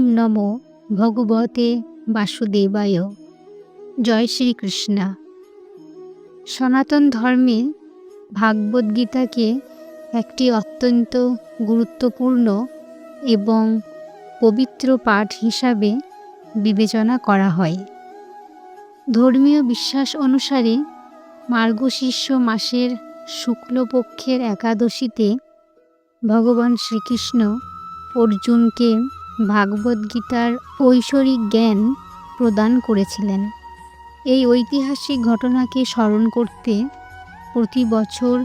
ওম নমো ভগবতে বাসুদেবায়। জয় শ্রীকৃষ্ণা। সনাতন ধর্মে ভাগবত গীতাকে একটি অত্যন্ত গুরুত্বপূর্ণ এবং পবিত্র পাঠ হিসাবে বিবেচনা করা হয়। ধর্মীয় বিশ্বাস অনুসারে মার্গশীর্ষ মাসের শুক্লপক্ষের একাদশীতে ভগবান শ্রীকৃষ্ণ অর্জুনকে ভাগবদ্গীতার ঐশ্বরিক জ্ঞান প্রদান করেছিলেন। এই ঐতিহাসিক ঘটনাকে স্মরণ করতে প্রতি বছর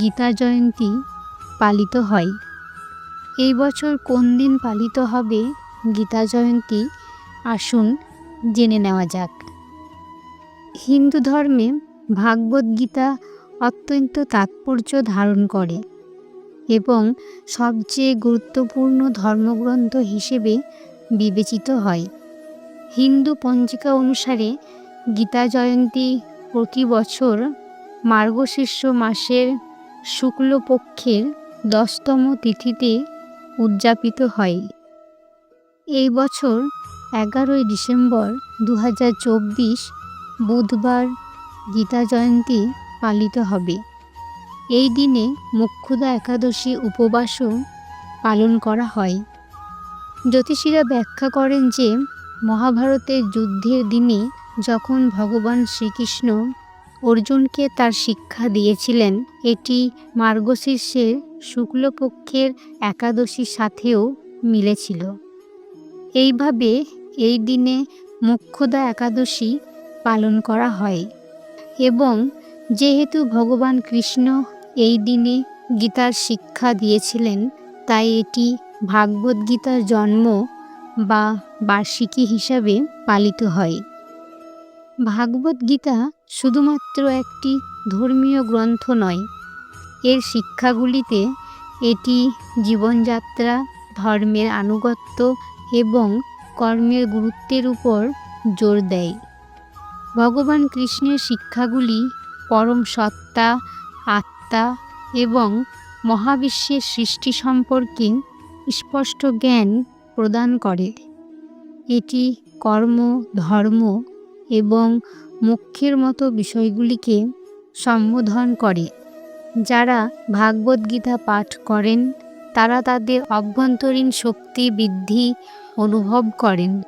গীতা জয়ন্তী পালিত হয়। এই বছর কোন দিন পালিত হবে গীতা জয়ন্তী, আসুন জেনে নেওয়া যাক। হিন্দু ধর্মে ভাগবত গীতা অত্যন্ত তাৎপর্য ধারণ করে। এবং সবচেয়ে গুরুত্বপূর্ণ ধর্মগ্রন্থ হিসেবে বিবেচিত হয়। হিন্দু পঞ্জিকা অনুসারে গীতা জয়ন্তী প্রতি বছর মার্গশীর্ষ মাসের শুক্লপক্ষের দশতম তিথিতে উদযাপিত হয়। এই বছর এগারোই ডিসেম্বর দু হাজার চব্বিশ বুধবার গীতা জয়ন্তী পালিত হবে। এই দিনে মুখ্যদা একাদশী উপবাসও পালন করা হয়। জ্যোতিষীরা ব্যাখ্যা করেন যে, মহাভারতের যুদ্ধের দিনে যখন ভগবান শ্রীকৃষ্ণ অর্জুনকে তার শিক্ষা দিয়েছিলেন, এটি মার্গশীর্ষের শুক্লপক্ষের একাদশীর সাথেও মিলেছিল। এইভাবে এই দিনে মুখ্যদা একাদশী পালন করা হয় এবং যেহেতু ভগবান কৃষ্ণ এই দিনে গীতার শিক্ষা দিয়েছিলেন, তাই এটি ভাগবত গীতার জন্ম বা বার্ষিকী হিসাবে পালিত হয়। ভাগবত গীতা শুধুমাত্র একটি ধর্মীয় গ্রন্থ নয়, এর শিক্ষাগুলিতে এটি জীবনযাত্রা, ধর্মের আনুগত্য এবং কর্মের গুরুত্বের উপর জোর দেয়। ভগবান কৃষ্ণের শিক্ষাগুলি পরম সত্তা, আত্মা এবং মহাবিশ্বের সৃষ্টি সম্পর্কে স্পষ্ট জ্ঞান প্রদান করে। এটি কর্ম, ধর্ম এবং মুখ্যের মতো বিষয়গুলিকে সম্বোধন করে। যারা ভাগবত গীতা পাঠ করেন, তারা তাদের অভ্যন্তরীণ শক্তি বৃদ্ধি অনুভব করেন,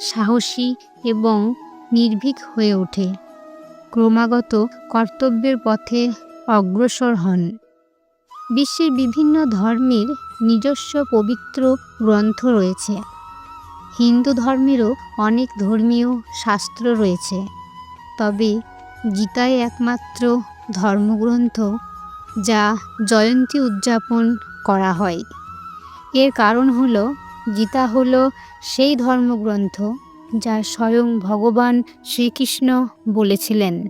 সাহসী এবং নির্ভীক হয়ে ওঠে। ক্রমাগত কর্তব্যের পথে অগ্রসর হন। বিশ্বের বিভিন্ন ধর্মের নিজস্ব পবিত্র গ্রন্থ রয়েছে। হিন্দু ধর্মেরও অনেক ধর্মীয় শাস্ত্র রয়েছে। তবে গীতায় একমাত্র ধর্মগ্রন্থ যা জয়ন্তী উদযাপন করা হয়। এর কারণ হল, গীতা হল সেই ধর্মগ্রন্থ যা স্বয়ং ভগবান শ্রীকৃষ্ণ বলেছিলেন।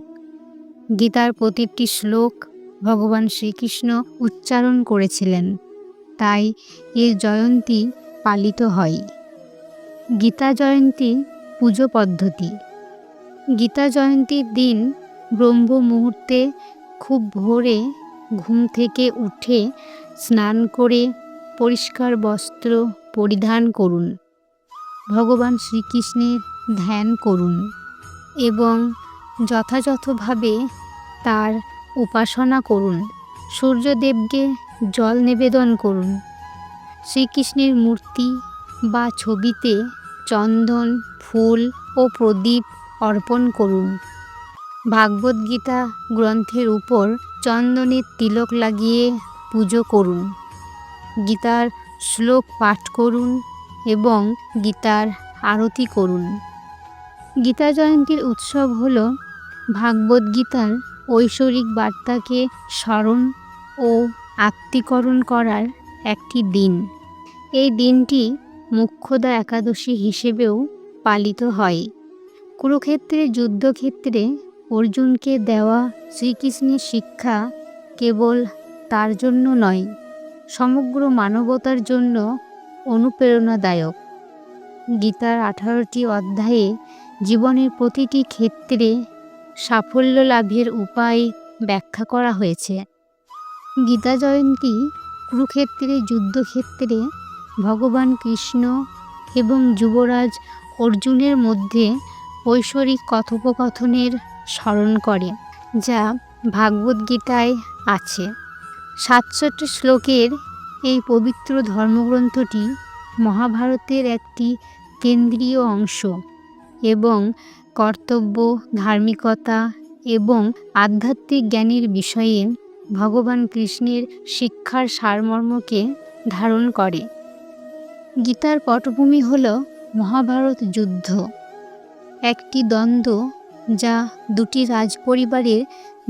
গীতার প্রতিটি শ্লোক ভগবান শ্রীকৃষ্ণ উচ্চারণ করেছিলেন। তাই এর জয়ন্তী পালিত হয়। গীতা জয়ন্তী পুজো পদ্ধতি। গীতা জয়ন্তীর দিন ব্রহ্ম মুহূর্তে খুব ভোরে ঘুম থেকে উঠে স্নান করে পরিষ্কার বস্ত্র পরিধান করুন। ভগবান শ্রীকৃষ্ণের ধ্যান করুন এবং যথাযথভাবে তার উপাসনা করুন, সূর্যদেবকে জল নিবেদন করুন। শ্রীকৃষ্ণের মূর্তি বা ছবিতে চন্দন, ফুল ও প্রদীপ অর্পণ করুন। ভাগবত গীতা গ্রন্থের উপর চন্দনের তিলক লাগিয়ে পুজো করুন। গীতার শ্লোক পাঠ করুন এবং গীতার আরতি করুন। গীতা জয়ন্তীর উৎসব হল ভাগবত গীতার ঐশ্বরিক বার্তাকে স্মরণ ও আত্মীকরণ করার একটি দিন। এই দিনটি মুখ্যদা একাদশী হিসেবেও পালিত হয়। কুরুক্ষেত্রে, যুদ্ধক্ষেত্রে অর্জুনকে দেওয়া শ্রীকৃষ্ণের শিক্ষা কেবল তার জন্য নয়, সমগ্র মানবতার জন্য অনুপ্রেরণাদায়ক। গীতার আঠারোটি অধ্যায়ে জীবনের প্রতিটি ক্ষেত্রে সাফল্য লাভের উপায় ব্যাখ্যা করা হয়েছে। গীতা জয়ন্তী কুরুক্ষেত্রে, যুদ্ধক্ষেত্রে ভগবান কৃষ্ণ এবং যুবরাজ অর্জুনের মধ্যে ঐশ্বরিক কথোপকথনের স্মরণ করে, যা ভাগবদ্গীতায় আছে। সাতষট্টি শ্লোকের এই পবিত্র ধর্মগ্রন্থটি মহাভারতের একটি কেন্দ্রীয় অংশ এবং কর্তব্য, ধার্মিকতা এবং আধ্যাত্মিক জ্ঞানের বিষয়ে ভগবান কৃষ্ণের শিক্ষার সারমর্মকে ধারণ করে। গীতার পটভূমি হল মহাভারত যুদ্ধ। একটি দ্বন্দ্ব যা দুটি রাজপরিবারের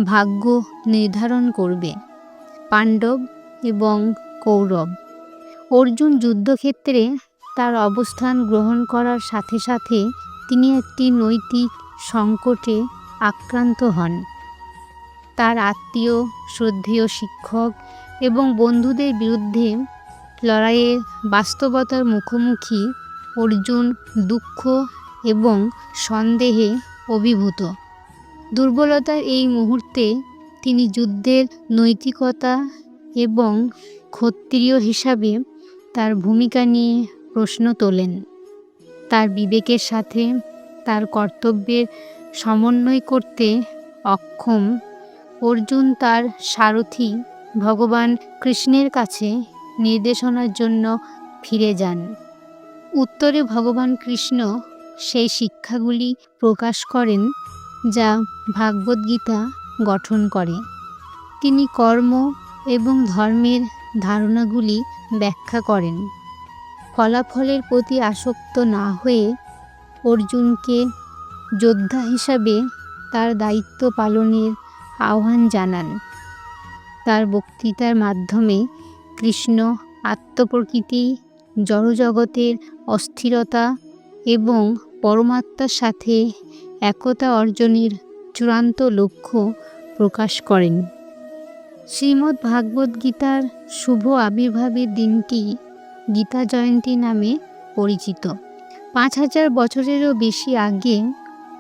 ভাগ্য নির্ধারণ করবে, পাণ্ডব এবং কৌরব। অর্জুন যুদ্ধক্ষেত্রে তার অবস্থান গ্রহণ করার সাথে সাথে তিনি একটি নৈতিক সংকটে আক্রান্ত হন। তার আত্মীয়, শ্রদ্ধেয় শিক্ষক এবং বন্ধুদের বিরুদ্ধে লড়াইয়ের বাস্তবতার মুখোমুখি অর্জুন দুঃখ এবং সন্দেহে অভিভূত। দুর্বলতার এই মুহূর্তে তিনি যুদ্ধের নৈতিকতা এবং ক্ষত্রিয় হিসাবে তার ভূমিকা নিয়ে প্রশ্ন তোলেন। তার বিবেকের সাথে, তার কর্তব্যের সমন্বয় করতে অক্ষম। অর্জুন তার সারথি, ভগবান কৃষ্ণের কাছে নির্দেশনার জন্য ফিরে যান। উত্তরে ভগবান কৃষ্ণ সেই শিক্ষাগুলি প্রকাশ করেন, যা ভাগবদ্গীতা গঠন করে। তিনি কর্ম এবং ধর্মের ধারণাগুলি ব্যাখ্যা করেন। ফলাফলের প্রতি আসক্ত না হয়ে অর্জুনকে যোদ্ধা হিসাবে তার দায়িত্ব পালনের আহ্বান জানান। তার বক্তৃতার মাধ্যমে কৃষ্ণ আত্মপ্রকৃতি, জড়জগতের অস্থিরতা এবং পরমাত্মার সাথে একতা অর্জনের চূড়ান্ত লক্ষ্য প্রকাশ করেন। শ্রীমদ্ ভাগবত গীতার শুভ আবির্ভাবের দিনটি গীতা জয়ন্তী নামে পরিচিত। পাঁচ হাজার বছরেরও বেশি আগে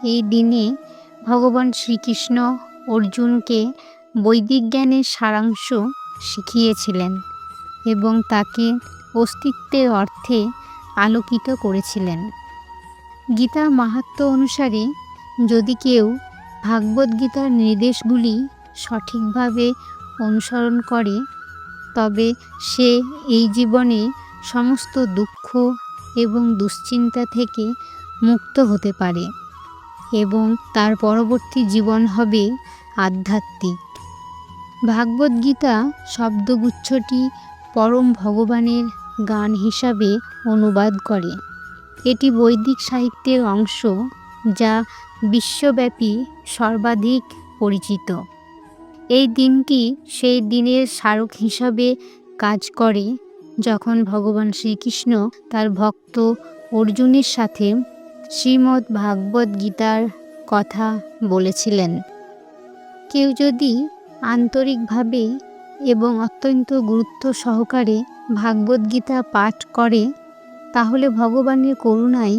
এই দিনে ভগবান শ্রীকৃষ্ণ অর্জুনকে বৈদিক জ্ঞানের সারাংশ শিখিয়েছিলেন এবং তাকে অস্তিত্বের অর্থে আলোকিত করেছিলেন। গীতার মাহাত্ম অনুসারে যদি কেউ ভাগবত গীতার নির্দেশগুলি সঠিকভাবে অনুসরণ করে, তবে সে এই জীবনে সমস্ত দুঃখ এবং দুশ্চিন্তা থেকে মুক্ত হতে পারে এবং তার পরবর্তী জীবন হবে আধ্যাত্মিক। ভাগবদ্গীতা শব্দগুচ্ছটি পরম ভগবানের গান হিসাবে অনুবাদ করে। এটি বৈদিক সাহিত্যের অংশ যা বিশ্বব্যাপী সর্বাধিক পরিচিত। এই দিনটি সেই দিনের স্মারক হিসাবে কাজ করে যখন ভগবান শ্রীকৃষ্ণ তার ভক্ত অর্জুনের সাথে শ্রীমদ্ ভাগবত গীতার কথা বলেছিলেন, কেউ যদি আন্তরিকভাবে এবং অত্যন্ত গুরুত্ব সহকারে ভাগবত গীতা পাঠ করে, তাহলে ভগবানের করুণায়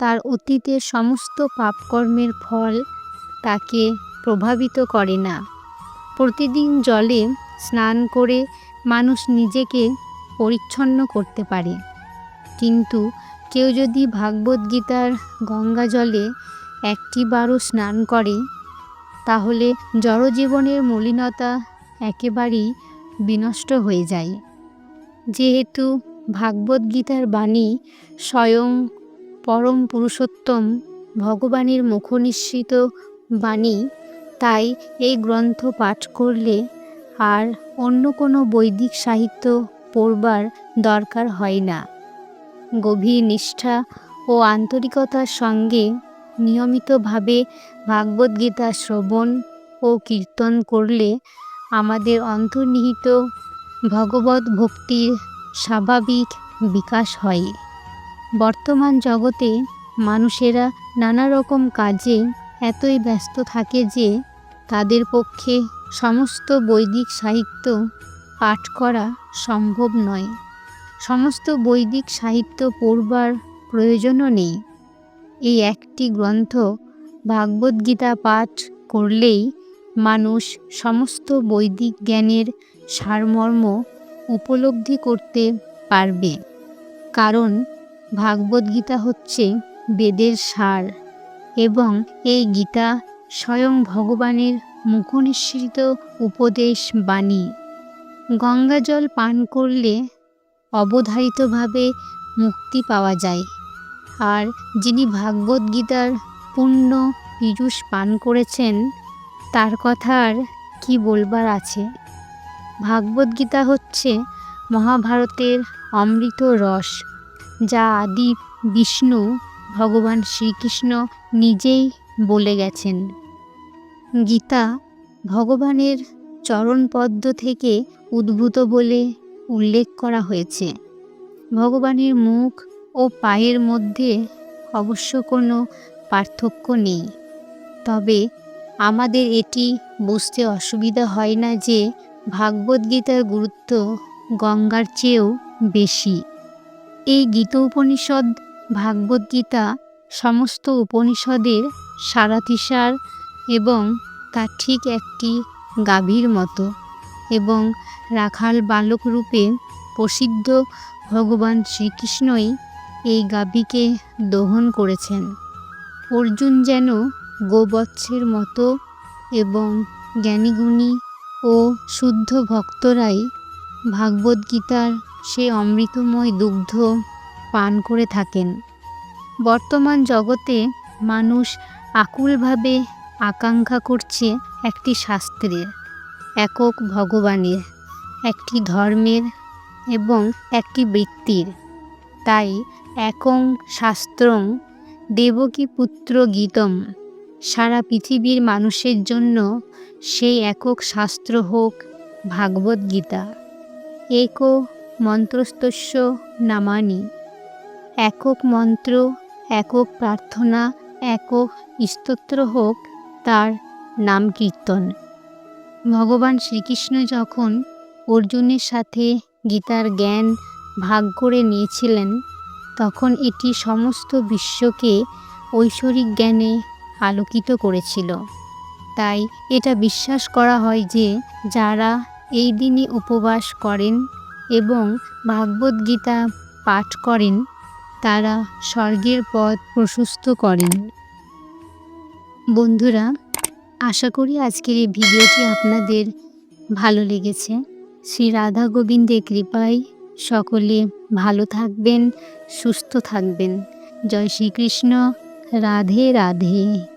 তার অতীতের সমস্ত পাপকর্মের ফল তাকে প্রভাবিত করে না। প্রতিদিন জলে স্নান করে মানুষ নিজেকে পরিচ্ছন্ন করতে পারে। কিন্তু কেউ যদি ভাগবত গীতার গঙ্গা জলে একটিবারও স্নান করে, তাহলে জড়জীবনের মলিনতা একেবারেই বিনষ্ট হয়ে যায়। যেহেতু ভাগবত গীতার বাণী স্বয়ং পরম পুরুষোত্তম ভগবানের মুখনিসৃত বাণী, তাই এই গ্রন্থ পাঠ করলে আর অন্য কোনো বৈদিক সাহিত্য পড়বার দরকার হয় না। গভীর নিষ্ঠা ও আন্তরিকতার সঙ্গে নিয়মিতভাবে ভাগবদ্গীতা শ্রবণ ও কীর্তন করলে আমাদের অন্তর্নিহিত ভগবত ভক্তির স্বাভাবিক বিকাশ হয়। বর্তমান জগতে মানুষেরা নানা রকম কাজে এতই ব্যস্ত থাকে যে তাদের পক্ষে সমস্ত বৈদিক সাহিত্য পাঠ করা সম্ভব নয়। সমস্ত বৈদিক সাহিত্য পড়বার প্রয়োজনও নেই। এই একটি গ্রন্থ ভাগবদ্গীতা পাঠ করলেই মানুষ সমস্ত বৈদিক জ্ঞানের সারমর্ম উপলব্ধি করতে পারবে। কারণ ভাগবত গীতা হচ্ছে বেদের সার এবং এই গীতা স্বয়ং ভগবানের মুখনিসৃত উপদেশ বাণী। গঙ্গা জল পান করলে অবধারিতভাবে মুক্তি পাওয়া যায়। আর যিনি ভাগবত গীতার পূর্ণ পীযূষ পান করেছেন, তার কথা আর কি বলবার আছে? ভাগবত গীতা হচ্ছে মহাভারতের অমৃত রস, যা আদি বিষ্ণু ভগবান শ্রীকৃষ্ণ নিজেই বলে গেছেন। গীতা ভগবানের চরণপদ্ম থেকে উদ্ভূত বলে উল্লেখ করা হয়েছে। ভগবানের মুখ ও পায়ের মধ্যে অবশ্য কোনো পার্থক্য নেই। তবে আমাদের এটি বুঝতে অসুবিধা হয় না যে ভাগবত গীতার গুরুত্ব গঙ্গার চেয়েও বেশি। এই গীত উপনিষদ ভাগবত গীতা সমস্ত উপনিষদের সারাতিসার এবং তার ঠিক একটি গাভীর মতো এবং রাখাল বালক রূপে প্রসিদ্ধ ভগবান শ্রীকৃষ্ণই এই গাভীকে দহন করেছেন। অর্জুন যেন গোবৎসের মতো এবং জ্ঞানীগুণী ও শুদ্ধ ভক্তরাই ভাগবত গীতার সে অমৃতময় দুগ্ধ পান করে থাকেন। বর্তমান জগতে মানুষ আকুলভাবে আকাঙ্ক্ষা করছে একটি শাস্ত্রের একক ভগবানের, একটি ধর্মের এবং একটি বৃত্তির তাই একং শাস্ত্রং দেবকী পুত্র গীতম। সারা পৃথিবীর মানুষের জন্য সেই একক শাস্ত্র হোক ভাগবত গীতা। এক মন্ত্রস্তস্য নামানি। একক মন্ত্র, একক প্রার্থনা, একক স্তোত্র হোক তার নাম কীর্তন। ভগবান শ্রীকৃষ্ণ যখন অর্জুনের সাথে গীতার জ্ঞান ভাগ করে নিয়েছিলেন, তখন এটি সমস্ত বিশ্বকে ঐশ্বরিক জ্ঞানে আলোকিত করেছিল। তাই এটা বিশ্বাস করা হয় যে যারা এই দিনে উপবাস করেন এবং ভাগবত গীতা পাঠ করেন, তারা স্বর্গের পথ প্রশস্ত করেন। বন্ধুরা আশা করি আজকের এই ভিডিওটি আপনাদের ভালো লেগেছে। শ্রী রাধা গোবিন্দের কৃপায় সকলে ভালো থাকবেন, সুস্থ থাকবেন। জয় শ্রীকৃষ্ণ। রাধে রাধে।